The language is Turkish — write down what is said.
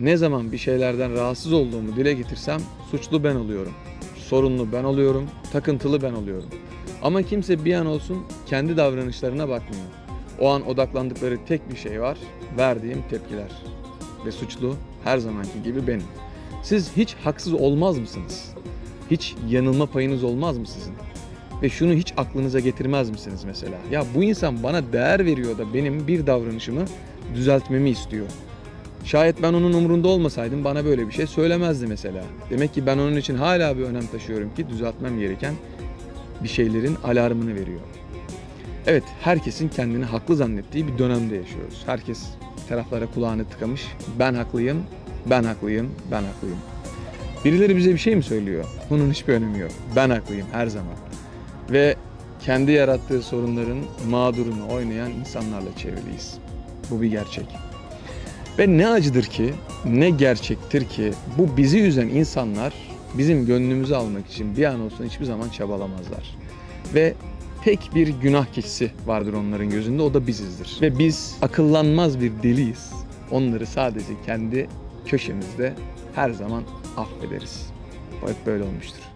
Ne zaman bir şeylerden rahatsız olduğumu dile getirsem suçlu ben oluyorum. Sorunlu ben oluyorum, takıntılı ben oluyorum. Ama kimse bir an olsun kendi davranışlarına bakmıyor. O an odaklandıkları tek bir şey var, verdiğim tepkiler. Ve suçlu her zamanki gibi benim. Siz hiç haksız olmaz mısınız? Hiç yanılma payınız olmaz mı sizin? Ve şunu hiç aklınıza getirmez misiniz mesela? Ya bu insan bana değer veriyor da benim bir davranışımı düzeltmemi istiyor. Şayet ben onun umurunda olmasaydım bana böyle bir şey söylemezdi mesela. Demek ki ben onun için hala bir önem taşıyorum ki düzeltmem gereken bir şeylerin alarmını veriyor. Evet, herkesin kendini haklı zannettiği bir dönemde yaşıyoruz. Herkes taraflara kulağını tıkamış. Ben haklıyım, ben haklıyım, ben haklıyım. Birileri bize bir şey mi söylüyor? Bunun hiçbir önemi yok. Ben haklıyım her zaman. Ve kendi yarattığı sorunların mağdurunu oynayan insanlarla çevriliyiz. Bu bir gerçek. Ve ne acıdır ki, ne gerçektir ki bu bizi üzen insanlar bizim gönlümüzü almak için bir an olsun hiçbir zaman çabalamazlar. Ve tek bir günah keçisi vardır onların gözünde o da bizizdir. Ve biz akıllanmaz bir deliyiz. Onları sadece kendi köşemizde her zaman affederiz. Hep böyle olmuştur.